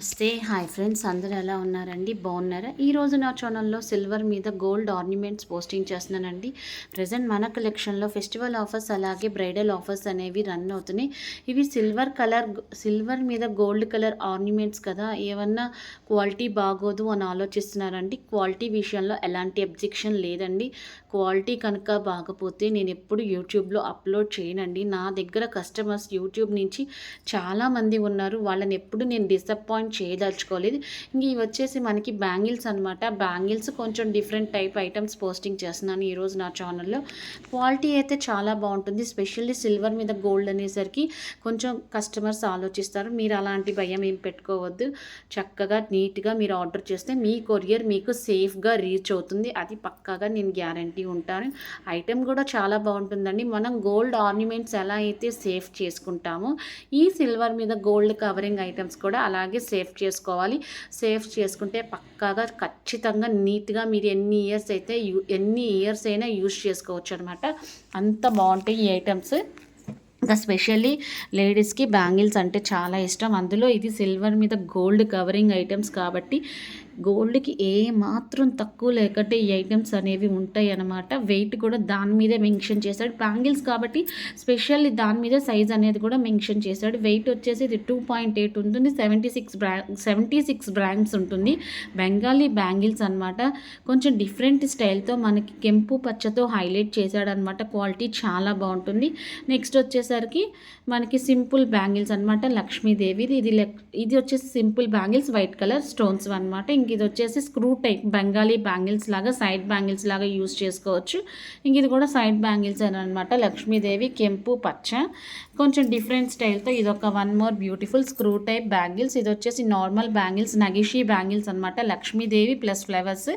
నమస్తే. Hi friends. అందరూ ఎలా ఉన్నారండి? బాగున్నారా? ఈరోజు నా ఛానల్లో సిల్వర్ మీద గోల్డ్ ఆర్నమెంట్స్ పోస్టింగ్ చేస్తున్నానండి. ప్రజెంట్ మన కలెక్షన్లో ఫెస్టివల్ ఆఫర్స్ అలాగే బ్రైడల్ ఆఫర్స్ అనేవి రన్ అవుతున్నాయి. ఇవి సిల్వర్ కలర్ సిల్వర్ మీద గోల్డ్ కలర్ ఆర్నమెంట్స్ కదా. ఏమన్నా క్వాలిటీ బాగోదు అని ఆలోచిస్తున్నారండి. క్వాలిటీ విషయంలో ఎలాంటి అబ్జెక్షన్ లేదండి. క్వాలిటీ కనుక బాగపోతే నేను ఎప్పుడు యూట్యూబ్లో అప్లోడ్ చేయనండి. నా దగ్గర కస్టమర్స్ యూట్యూబ్ నుంచి చాలామంది ఉన్నారు. వాళ్ళని ఎప్పుడు నేను డిసప్పాయింట్ చేయదలుచుకోలేదు ఇంక ఇవి వచ్చేసి మనకి బ్యాంగిల్స్ అనమాట బ్యాంగిల్స్ కొంచెం డిఫరెంట్ టైప్ ఐటమ్స్ పోస్టింగ్ చేస్తున్నాను ఈరోజు నా ఛానల్లో. క్వాలిటీ అయితే చాలా బాగుంటుంది. స్పెషల్లీ సిల్వర్ మీద గోల్డ్ అనేసరికి కొంచెం కస్టమర్స్ ఆలోచిస్తారు. మీరు అలాంటి భయం ఏం పెట్టుకోవద్దు. చక్కగా నీట్గా మీరు ఆర్డర్ చేస్తే మీ కొరియర్ మీకు సేఫ్గా రీచ్ అవుతుంది. అది పక్కాగా నేను గ్యారంటీ ఉంటాను. ఐటెం కూడా చాలా బాగుంటుందండి. మనం గోల్డ్ ఆర్నమెంట్స్ ఎలా అయితే సేఫ్ చేసుకుంటామో ఈ సిల్వర్ మీద గోల్డ్ కవరింగ్ ఐటమ్స్ కూడా అలాగే సేఫ్ చేసుకోవాలి. సేఫ్ చేసుకుంటే పక్కాగా ఖచ్చితంగా నీట్గా మీరు ఎన్ని ఇయర్స్ అయితే యూ ఎన్ని ఇయర్స్ అయినా యూస్ చేసుకోవచ్చు అనమాట అంత బాగుంటాయి ఈ ఐటమ్స్. ఇంకా స్పెషల్లీ లేడీస్కి బ్యాంగిల్స్ అంటే చాలా ఇష్టం. అందులో ఇది సిల్వర్ మీద గోల్డ్ కవరింగ్ ఐటమ్స్ కాబట్టి గోల్డ్కి ఏ మాత్రం తక్కువ లేకంటే ఈ ఐటమ్స్ అనేవి ఉంటాయి అన్నమాట. వెయిట్ కూడా దాని మీదే మెన్షన్ చేశాడు. బ్యాంగిల్స్ కాబట్టి స్పెషల్లీ దాని మీద సైజ్ అనేది కూడా మెన్షన్ చేశాడు. వెయిట్ వచ్చేసి ఇది టూ పాయింట్ ఎయిట్ ఉంటుంది. సెవెంటీ సిక్స్ బ్రా సెవెంటీ సిక్స్ బ్రాండ్స్ ఉంటుంది. బెంగాలీ బ్యాంగిల్స్ అనమాట కొంచెం డిఫరెంట్ స్టైల్తో మనకి కెంపు పచ్చతో హైలైట్ చేశాడనమాట క్వాలిటీ చాలా బాగుంటుంది. నెక్స్ట్ వచ్చేసరికి మనకి సింపుల్ బ్యాంగిల్స్ అనమాట లక్ష్మీదేవి ఇది ఇది వచ్చేసి simple bangles. White colour stones అనమాట ఇంక ఇది వచ్చేసి స్క్రూ టైప్ బెంగాలీ బ్యాంగిల్స్ లాగా సైడ్ బ్యాంగిల్స్ లాగా యూస్ చేసుకోవచ్చు. ఇంక ఇది కూడా సైడ్ బ్యాంగిల్స్ అని అనమాట లక్ష్మీదేవి కెంపు పచ్చ. కొంచెం డిఫరెంట్ స్టైల్తో ఇది ఒక one more beautiful screw type bangles. ఇది వచ్చేసి నార్మల్ బ్యాంగిల్స్ నగిషి బ్యాంగిల్స్ అనమాట లక్ష్మీదేవి ప్లస్ ఫ్లవర్స్.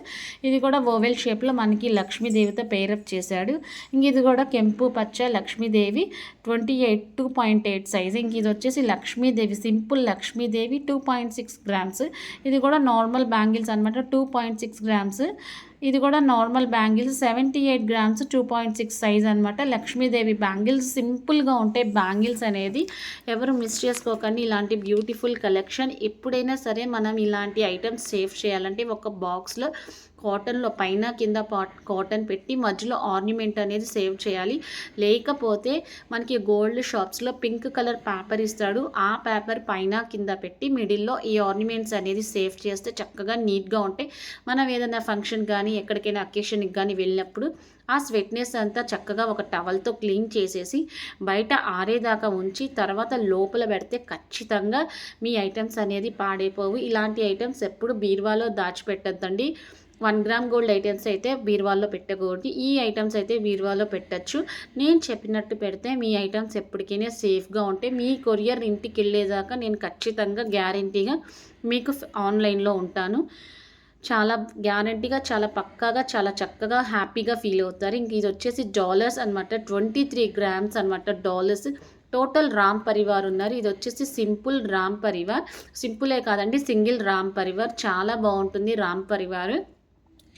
ఇది కూడా ఓవెల్ షేప్లో మనకి లక్ష్మీదేవితో పేరప్ చేశాడు. ఇంక ఇది కూడా కెంపు పచ్చ Lakshmidevi twenty eight two point eight size ఇంక ఇది వచ్చేసి Lakshmidevi simple Lakshmidevi two point six grams ఇది కూడా నార్మల్ బ్యాంగిల్స్ అనమాట టూ పాయింట్ సిక్స్ గ్రామ్స్. ఇది కూడా normal bangles seventy eight grams two point six size అనమాట లక్ష్మీదేవి బ్యాంగిల్స్ సింపుల్గా ఉంటే బ్యాంగిల్స్ అనేది ఎవరు మిస్ చేసుకోకండి. ఇలాంటి బ్యూటిఫుల్ కలెక్షన్ ఎప్పుడైనా సరే మనం ఇలాంటి ఐటమ్స్ సేవ్ చేయాలంటే ఒక బాక్స్లో కాటన్లో పైన కింద పాట్ కాటన్ పెట్టి మధ్యలో ఆర్నమెంట్ అనేది సేవ్ చేయాలి. లేకపోతే మనకి గోల్డ్ షాప్స్లో పింక్ కలర్ పేపర్ ఇస్తాడు. ఆ పేపర్ పైన కింద పెట్టి మిడిల్లో ఈ ఆర్నమెంట్స్ అనేది సేవ్ చేస్తే చక్కగా నీట్గా ఉంటాయి మనం ఏదైనా ఫంక్షన్ కానీ కానీ ఎక్కడికైనా అకేషన్కి కానీ వెళ్ళినప్పుడు ఆ స్వెట్నెస్ అంతా చక్కగా ఒక టవల్తో క్లీన్ చేసేసి బయట ఆరేదాకా ఉంచి తర్వాత లోపల పెడితే ఖచ్చితంగా మీ ఐటమ్స్ అనేది పాడైపోవు. ఇలాంటి ఐటమ్స్ ఎప్పుడు బీరువాలో దాచిపెట్టద్దండి. వన్ గ్రామ్ గోల్డ్ ఐటమ్స్ అయితే బీరువాల్లో పెట్టకూడదు. ఈ ఐటమ్స్ అయితే బీరువాలో పెట్టచ్చు. నేను చెప్పినట్టు పెడితే మీ ఐటమ్స్ ఎప్పటికైనా సేఫ్గా ఉంటే మీ కొరియర్ ఇంటికి వెళ్ళేదాకా నేను ఖచ్చితంగా గ్యారంటీగా మీకు ఆన్లైన్లో ఉంటాను. చాలా గ్యారంటీగా చాలా పక్కాగా చాలా చక్కగా హ్యాపీగా ఫీల్ అవుతారు. ఇంక ఇది వచ్చేసి డాలర్స్ అనమాట ట్వంటీ త్రీ గ్రామ్స్ అనమాట డాలర్స్ టోటల్ రామ్ పరివార్ ఉన్నారు. ఇది వచ్చేసి సింపుల్ రామ్ పరివార్. సింపులే కాదండి సింగిల్ రామ్ పరివార్. చాలా బాగుంటుంది రామ్ పరివార్.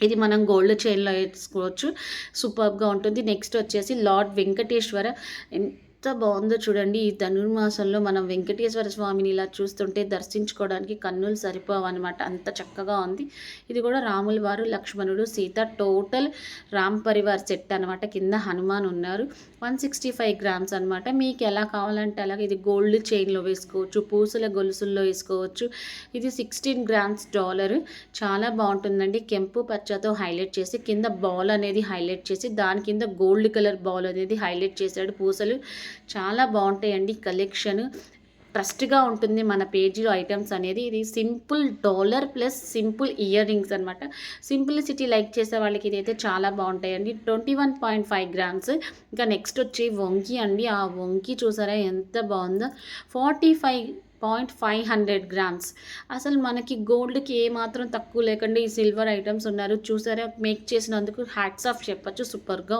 ఇది మనం గోల్డ్ చైన్లో వేసుకోవచ్చు. సూపర్గా ఉంటుంది. నెక్స్ట్ వచ్చేసి లార్డ్ వెంకటేశ్వర ఎంత బాగుందో చూడండి. ఈ ధనుర్మాసంలో మనం వెంకటేశ్వర స్వామిని ఇలా చూస్తుంటే దర్శించుకోవడానికి కన్నులు సరిపోవన్నమాట. అంత చక్కగా ఉంది. ఇది కూడా రాముల వారు లక్ష్మణుడు సీత టోటల్ రామ్ పరివార్ సెట్ అనమాట కింద హనుమాన్ ఉన్నారు. వన్ సిక్స్టీ ఫైవ్ గ్రామ్స్ అనమాట మీకు ఎలా కావాలంటే అలాగే ఇది గోల్డ్ చైన్లో వేసుకోవచ్చు పూసల గొలుసుల్లో వేసుకోవచ్చు. ఇది సిక్స్టీన్ గ్రామ్స్ డాలర్. చాలా బాగుంటుందండి. కెంపు పచ్చతో హైలైట్ చేసి కింద బాల్ అనేది హైలైట్ చేసి దాని కింద గోల్డ్ కలర్ బాల్ అనేది హైలైట్ చేశాడు. పూసలు చాలా బాగుంటాయండి కలెక్షన్. ట్రస్ట్గా ఉంటుంది మన పేజీలో ఐటమ్స్ అనేది. ఇది simple dollar plus simple earrings అనమాట సింప్లిసిటీ లైక్ చేసే వాళ్ళకి ఇదైతే చాలా బాగుంటాయండి. Twenty one point five grams. ఇంకా నెక్స్ట్ వచ్చి వంకి అండి. ఆ వంకి చూసారా ఎంత బాగుందో. Forty five point five hundred grams. అసలు మనకి గోల్డ్కి ఏ మాత్రం తక్కువ లేకుండా ఈ సిల్వర్ ఐటమ్స్ ఉన్నారు. చూసారా? మేక్ చేసినందుకు హ్యాట్స్ ఆఫ్ చెప్పచ్చు. సూపర్గా